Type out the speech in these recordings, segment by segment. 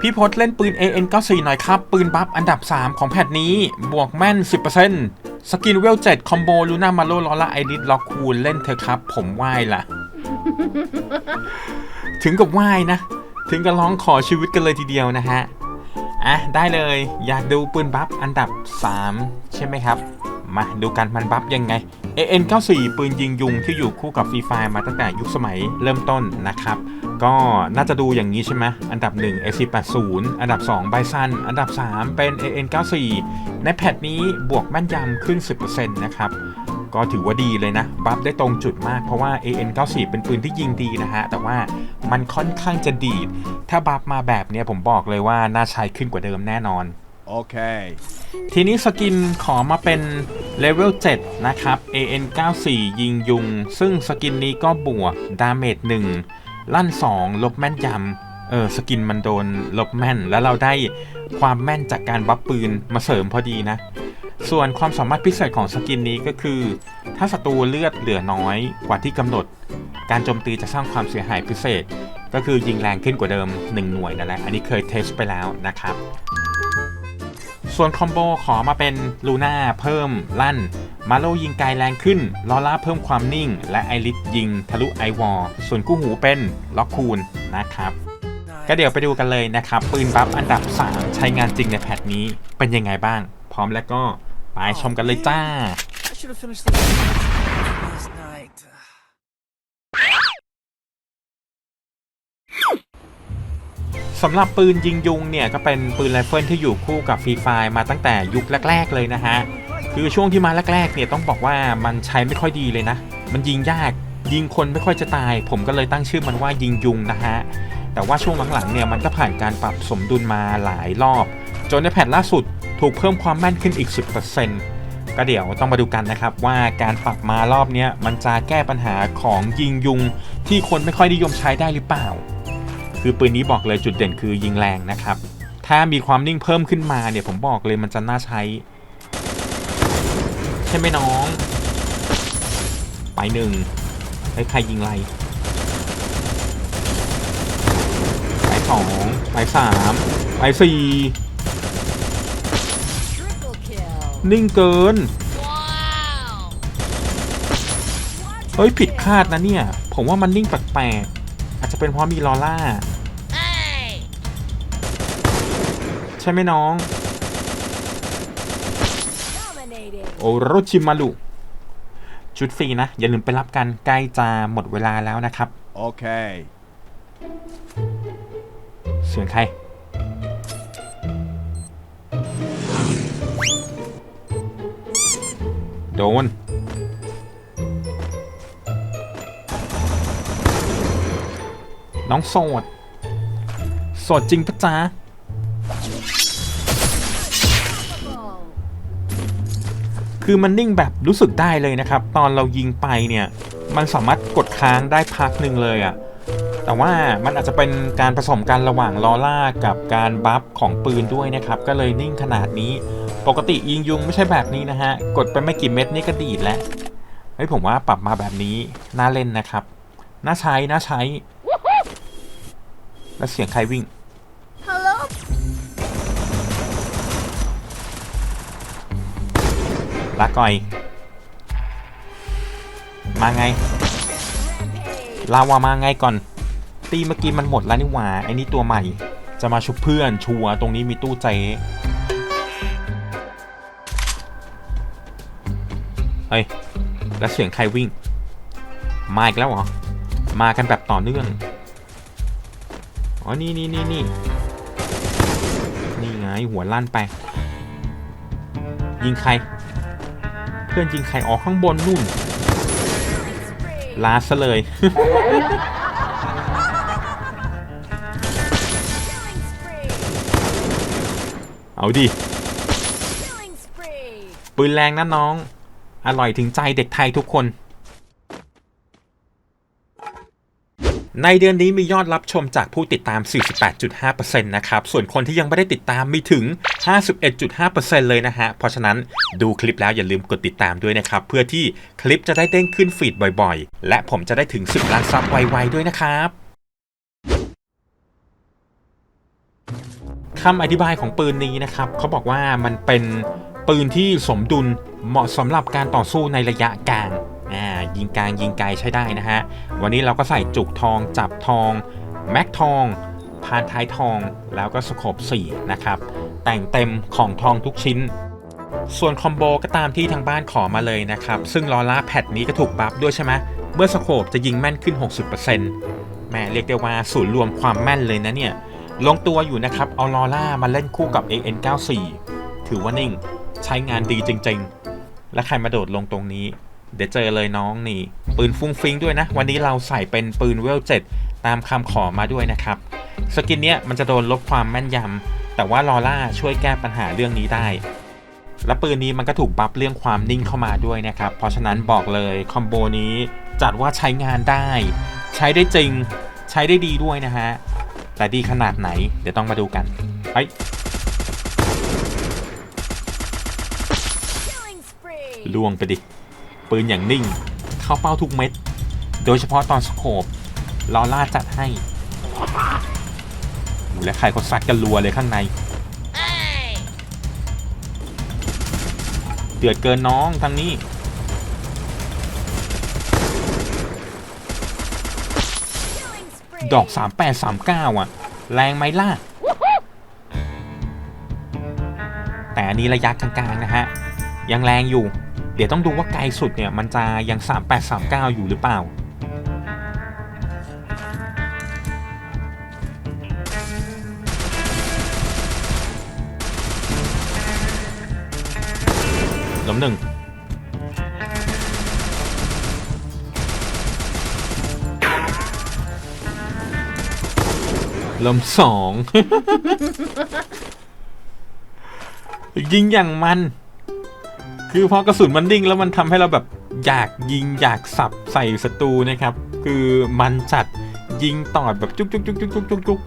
พี่พศเล่นปืน AN94 หน่อยครับ ปืนบัฟอันดับ 3 ของแพทนี้ บวกแม่น 10%สกินเวล 7 คอมโบลูน่ามาโลลอล่าไอริสล็อกคูลเล่นเถอครับ ผมไหว้ละถึงกับไหว้นะ ถึงกับร้องขอชีวิตกันเลยทีเดียวนะฮะ อะ ได้เลยอยากดูปืนบัฟอันดับ 3 ใช่ไหมครับ มาดูกันมันบัฟยังไง AN94 ปืนยิงยุงที่อยู่คู่กับฟรีไฟมาตั้งแต่ยุคสมัยเริ่มต้นนะครับ ก็น่าจะดูอย่างนี้ใช่ไหมอันดับ 1 AC80 อันดับ2ไบซันอันดับ 3 เป็น AN94 ในแพทนี้บวกแม่นยำขึ้น 10%นะครับก็ถือว่าดีเลยนะ บัฟได้ตรงจุดมากเพราะว่า AN94 เป็นปืนที่ยิงดีนะฮะ แต่ว่ามันค่อนข้างจะดีด ถ้าบัฟมาแบบนี้ผมบอกเลยว่าน่าใช้ขึ้นกว่าเดิมแน่นอน Okay. ทีนี้สกินขอมาเป็นเลเวล 7 นะครับ AN94 ยิงยุง ซึ่งสกินนี้ก็บวก ดาเมจ1ลั่น 2 ลบแม่นยำ เออ สกินมันโดนลบแม่น แล้วเราได้ความแม่นจากการบัฟปืนมาเสริมพอดีนะ ส่วนความสามารถพิเศษของสกินนี้ก็คือ ถ้าศัตรูเลือดเหลือน้อยกว่าที่กำหนด การโจมตีจะสร้างความเสียหายพิเศษ ก็คือยิงแรงขึ้นกว่าเดิม 1 หน่วยนั่นแหละ อันนี้เคยเทสไปแล้วนะครับ ส่วนคอมโบขอมาเป็นลูน่าเพิ่มลั่น มาโลยิงไกลแรงขึ้น ลอล่าเพิ่มความนิ่ง และไอริสยิงทะลุไอวอลส่วนกู้หูเป็นล็อกคูนนะครับ ก็เดี๋ยวไปดูกันเลยนะครับ ปืนบัฟอันดับ 3 ใช้งานจริงในแพทนี้เป็นยังไงบ้าง พร้อมแล้วก็ไปชมกันเลยจ้า สำหรับปืนยิงยุงเนี่ยก็เป็นปืนไรเฟิลที่อยู่คู่กับฟรีไฟมาตั้งแต่ยุคแรก ๆ เลยนะฮะ คือช่วงที่มาแรกๆเนี่ยต้องบอกว่ามันใช้ไม่ค่อยดีเลยนะ มันยิงยากยิงคนไม่ค่อยจะตาย ผมก็เลยตั้งชื่อมันว่ายิงยุงนะฮะ แต่ว่าช่วงหลังๆเนี่ยมันก็ผ่านการปรับสมดุลมาหลายรอบ จนในแผ่นล่าสุดถูกเพิ่มความแม่นขึ้นอีก 10%ก็เดี๋ยวต้องมาดูกันนะครับว่าการปรับมารอบนี้มันจะแก้ปัญหาของยิงยุงที่คนไม่ค่อยนิยมใช้ได้หรือเปล่า คือปืนนี้บอกเลยจุดเด่นคือยิงแรงนะครับ ถ้ามีความนิ่งเพิ่มขึ้นมาเนี่ยผมบอกเลยมันจะน่าใช้ ใช่ไหมน้อง ไปหนึ่งไปใครยิงไรไปสองไปสามไปสี่ Triple kill. นิ่งเกิน Wow. เฮ้ย ผิดคาดนะเนี่ย ผมว่ามันนิ่งแปลกๆ อาจจะเป็นเพราะมีลอล่า ใช่ไหมน้อง Dominating. โอโรชิมารุชุดฟรีนะ อย่าลืมไปรับกันใกล้จะหมดเวลาแล้วนะครับ Okay. เสียงใคร โดน น้องโสด โสดจริงปะจ๊ะ คือมันนิ่งแบบรู้สึกได้เลยนะครับ ตอนเรายิงไปเนี่ยมันสามารถกดค้างได้พักหนึ่งเลยอะ่ะแต่ว่ามันอาจจะเป็นการผสมกันระหว่างลอล่ากับการบัฟของปืนด้วยนะครับ ก็เลยนิ่งขนาดนี้ ปกติยิงยุงไม่ใช่แบบนี้นะฮะ กดไปไม่กี่เม็ดนี่ก็ดีดแล้วเฮ้ยผมว่าปรับมาแบบนี้น่าเล่นนะครับ น่าใช้ น่าใช้ แล้วเสียงใครวิ่ง ลาก่อย มาไง ลาวามาไงก่อน ตีเมื่อกี้มันหมดแล้วนี่หว่าไอ้นี่ตัวใหม่ จะมาชุบเพื่อนชัวตรงนี้มีตู้เจ๊เฮ้ย แล้วเสียงใครวิ่ง มาอีกแล้วเหรอ มากันแบบต่อเนื่อง อ๋อ นี่นี่นี่นี่นี่ไงหัวลั่นไป ยิงใคร เพื่อนยิงไข่ออกข้างบนนู่น ลาซะเลย เอาดิ ปืนแรงนะน้อง อร่อยถึงใจเด็กไทยทุกคน ในเดือนนี้มียอดรับชมจากผู้ติดตาม 48.5%นะครับ ส่วนคนที่ยังไม่ได้ติดตามมีถึง 51.5%เลยนะฮะ เพราะฉะนั้นดูคลิปแล้วอย่าลืมกดติดตามด้วยนะครับ เพื่อที่คลิปจะได้เด้งขึ้นฟีดบ่อยๆ และผมจะได้ถึง 10 ล้านซับไวๆด้วยนะครับคำอธิบายของปืนนี้นะครับเขาบอกว่ามันเป็นปืนที่สมดุลเหมาะสำหรับการต่อสู้ในระยะกลาง อ่ายิงกลางยิงไกลใช้ได้นะฮะ วันนี้เราก็ใส่จุกทองจับทอง แม็กทองพานท้ายทองแล้วก็สโคป4นะครับ แต่งเต็มของทองทุกชิ้น ส่วนคอมโบก็ตามที่ทางบ้านขอมาเลยนะครับ ซึ่งลอล่าแพดนี้ก็ถูกบัฟด้วยใช่ไหมเมื่อสโคปจะยิงแม่นขึ้น 60%แม่เรียกได้ว่าศูนย์รวมความแม่นเลยนะเนี่ย ลงตัวอยู่นะครับ เอาลอล่ามาเล่นคู่กับ AN94 ถือว่านิ่ง ใช้งานดีจริง ๆ และใครมาโดดลงตรงนี้ เดี๋ยวเจอเลยน้องนี่ ปืนฟุ้งฟิงด้วยนะ วันนี้เราใส่เป็นปืนเวลเจ็ดตามคำขอมาด้วยนะครับ สกินเนี้ยมันจะโดนลบความแม่นยำ แต่ว่าลอล่าช่วยแก้ปัญหาเรื่องนี้ได้ และปืนนี้มันก็ถูกบัฟเรื่องความนิ่งเข้ามาด้วยนะครับ เพราะฉะนั้นบอกเลยคอมโบนี้จัดว่าใช้งานได้ ใช้ได้จริง ใช้ได้ดีด้วยนะฮะ แต่ดีขนาดไหน เดี๋ยวต้องมาดูกันเฮ้ย Killing spree. ล่วงไปดิ ปืนอย่างนิ่ง เข้าเป้าทุกเม็ด โดยเฉพาะตอนสโคปลอล่าจัดให้และใครเขาซัดกันรัวเลยข้างใน เดือดเกินน้องทางนี้ ดอก 3839 อะ แรงไหมล่ะ แต่อันนี้ระยะกลางๆนะฮะ ยังแรงอยู่ เดี๋ยวต้องดูว่าไกลสุดเนี่ย มันจะยัง 3839 อยู่หรือเปล่า ล้มหนึ่งลมสอง ยิงอย่างมัน คือพอกระสุนมันดิ่งแล้วมันทำให้เราแบบอยากยิงอยากสับใส่ศัตรูนะครับ คือมันจัดยิงตอดแบบจุกจุกจุกจุกจุกจุกจุก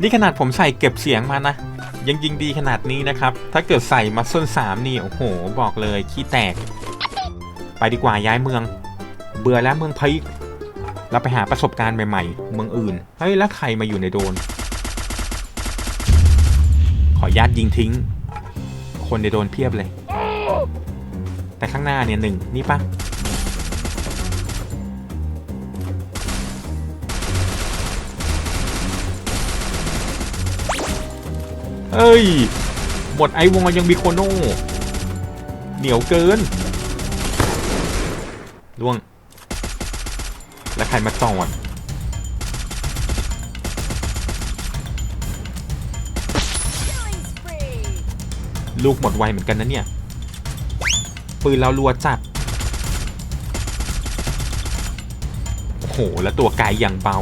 นี่ขนาดผมใส่เก็บเสียงมานะ ยังยิงดีขนาดนี้นะครับ ถ้าเกิดใส่มาส้นสามนี่โอ้โห บอกเลยขี้แตก ไปดีกว่าย้ายเมือง เบื่อแล้วเมืองพีคเราไปหาประสบการณ์ใหม่ๆ เมืองอื่นเฮ้ยแล้วใครมาอยู่ในโดน ขออนุญาตยิงทิ้ง คนในโดนเพียบเลย แต่ข้างหน้าเนี่ยหนึ่งนี่ปะเอ้ยหมดไอวอยังมีโคโน่เหนียวเกินล่วง แล้วใครมาจอดลูกหมดไวเหมือนกันนะเนี่ย ปืนเรารัวจัด โอ้โห แล้วตัวไกลอย่างเบา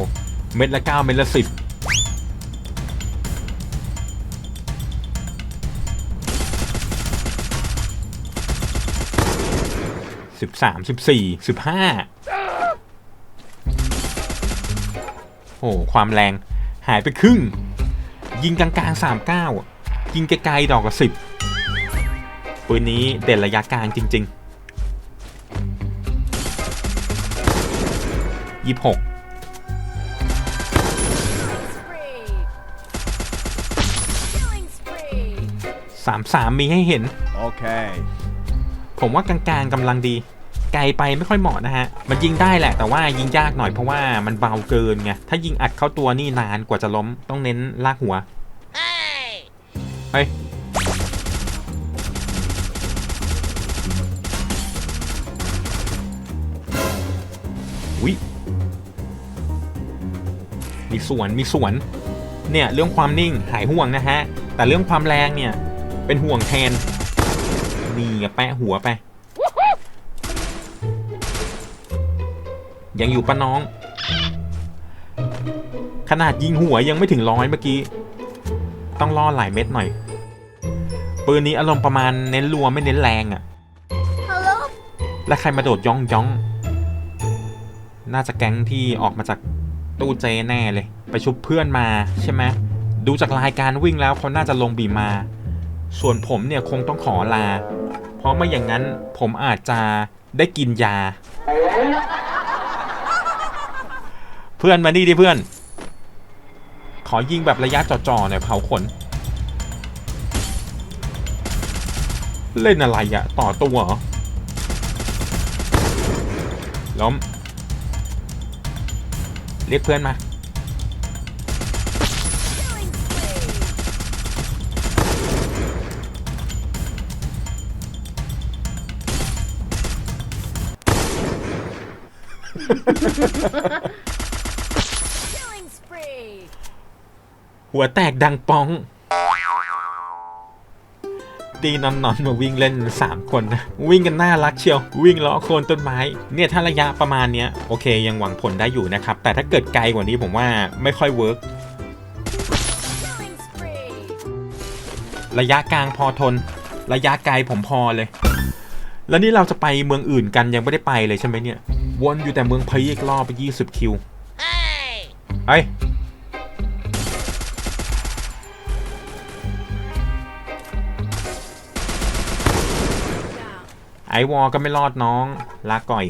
เม็ดละเก้าเม็ดละสิบสิบสามสิบสี่สิบห้าโอ้โหความแรงหายไปครึ่ง ยิงกลางๆสามเก้ายิงไกลๆดอกกับสิบ ปืนนี้เด่นระยะกลางจริงๆยี่หก Killing spree. สามสามมีให้เห็น Okay. ผมว่ากลางๆกำลังดี ไกลไปไม่ค่อยเหมาะนะฮะ มันยิงได้แหละ แต่ว่ายิงยากหน่อยเพราะว่ามันเบาเกินไง ถ้ายิงอัดเข้าตัวนี่นานกว่าจะล้ม ต้องเน้นลากหัว Hey. เฮ้ย วิมีสวนมีสวน เนี่ยเรื่องความนิ่งหายห่วงนะฮะ แต่เรื่องความแรงเนี่ยเป็นห่วงแทน นี่อะแปะหัวไป ยังอยู่ปะน้อง ขนาดยิงหัวยังไม่ถึงร้อยเมื่อกี้ ต้องล่อหลายเม็ดหน่อย ปืนนี้อารมณ์ประมาณเน้นรัวไม่เน้นแรงอะ่ะ Hello. และใครมาโดดย่องย่อง น่าจะแก๊งที่ออกมาจากตู้เจแน่เลย ไปชุบเพื่อนมาใช่ไหมดูจากรายการวิ่งแล้วเขาน่าจะลงบีมา ส่วนผมเนี่ยคงต้องขอลา เพราะไม่อย่างนั้นผมอาจจะได้กินยา เพื่อนมานี่ดิเพื่อน ขอยิงแบบระยะจ่อๆหน่อยเผาขน เล่นอะไรอะต่อตัวเหรอล้ม เรียกเพื่อนมา Killing spree. 'Killing spree. หัวแตกดังป้อง ตีนอนนอนๆมาวิ่งเล่น 3 คนนะวิ่งกันน่ารักเชียว วิ่งล้อโคนต้นไม้ เนี่ยถ้าระยะประมาณเนี้ยโอเคยังหวังผลได้อยู่นะครับ แต่ถ้าเกิดไกลกว่านี้ผมว่าไม่ค่อยเวิร์ก Killing spree. ระยะกลางพอทน ระยะไกลผมพอเลย แล้วนี่เราจะไปเมืองอื่นกันยังไม่ได้ไปเลยใช่ไหมเนี่ย วนอยู่แต่เมืองพะยีกรอบไป 20 คิว Hey. เฮ้ย ไอวอลก็ไม่รอดน้องลาก่อย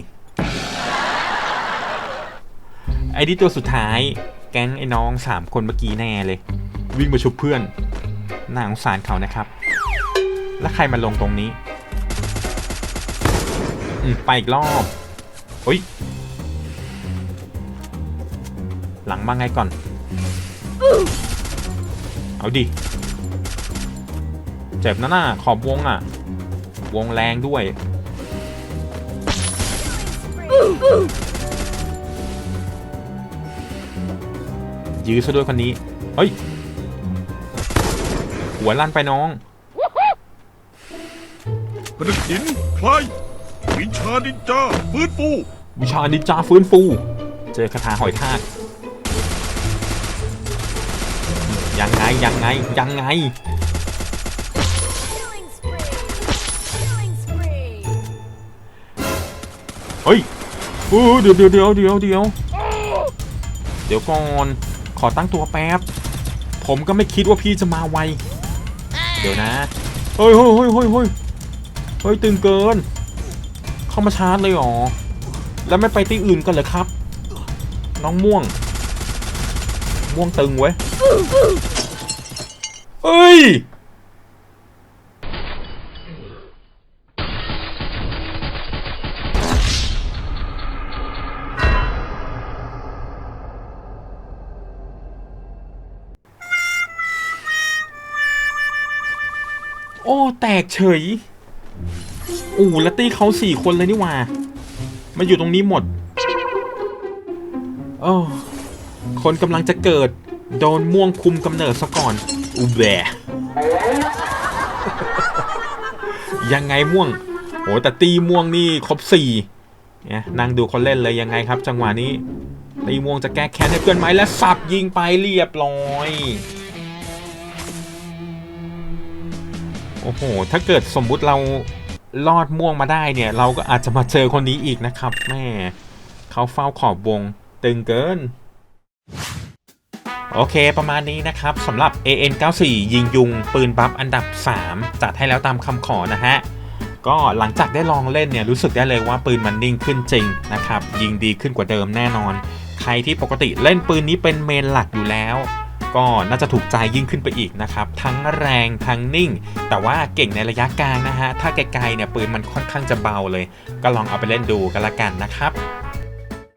ไอ้ที่ตัวสุดท้าย แก๊งไอ้น้องสามคนเมื่อกี้แน่เลย วิ่งมาชุบเพื่อนน่าสงสารเขานะครับ แล้วใครมาลงตรงนี้อืไปอีกรอบเฮ้ย หลังมาไงก่อน เอาดิ เจ็บนะน่ะขอบวงอะ วงแรงด้วย ยื้อซะด้วยคนนี้ เฮ้ย หัวลั่นไปน้องกระดึกหินใครวิชานินจาฟื้นฟู วิชานินจาฟื้นฟู เจอคาถาหอยทาก ยังไง ยังไง ยังไง Killing spree. Killing spree. เฮ้ยโอ้เดี๋ยวเดี๋ยวเดี๋ยวเดี๋ยวเดี๋ยวเดี๋ยวก่อนขอตั้งตัวแป๊บ ผมก็ไม่คิดว่าพี่จะมาไว เดี๋ยวนะเฮ้ยเฮ้ยเฮ้ยเฮ้ยเฮ้ยเฮ้ยตึงเกิน เข้ามาชาร์จเลยหรอ แล้วไม่ไปที่อื่นกันเหรอครับ น้องม่วง ม่วงตึงเว้ยเอ้ย อ้แตกเฉยอู่แล้วตี้เขาสี่คนเลยนี่ว่ามาอยู่ตรงนี้หมดโอ้คนกำลังจะเกิด โดนม่วงคุมกำเนิดซะก่อน อูแบะยังไงม่วงโอ้แต่ตีม่วงนี่ครบสี่เนี่ยนั่งดูคนเล่นเลยยังไงครับ จังหวะนี้ตีม่วงจะแก้แค้นให้เพื่อนไหมและสับยิงไปเรียบร้อย โอ้โห ถ้าเกิดสมมุติเราลอดม่วงมาได้เนี่ย เราก็อาจจะมาเจอคนนี้อีกนะครับแม่เขาเฝ้าขอบวงตึงเกิน โอเคประมาณนี้นะครับสำหรับ AN94 ยิงยุง ปืนบัฟอันดับ 3 จัดให้แล้วตามคำขอนะฮะ ก็หลังจากได้ลองเล่นเนี่ย รู้สึกได้เลยว่าปืนมันนิ่งขึ้นจริงนะครับ ยิงดีขึ้นกว่าเดิมแน่นอน ใครที่ปกติเล่นปืนนี้เป็นเมนหลักอยู่แล้ว ก็น่าจะถูกใจยิ่งขึ้นไปอีกนะครับ ทั้งแรงทั้งนิ่ง แต่ว่าเก่งในระยะกลางนะฮะ ถ้าไกลๆเนี่ยปืนมันค่อนข้างจะเบาเลย ก็ลองเอาไปเล่นดูกันละกันนะครับ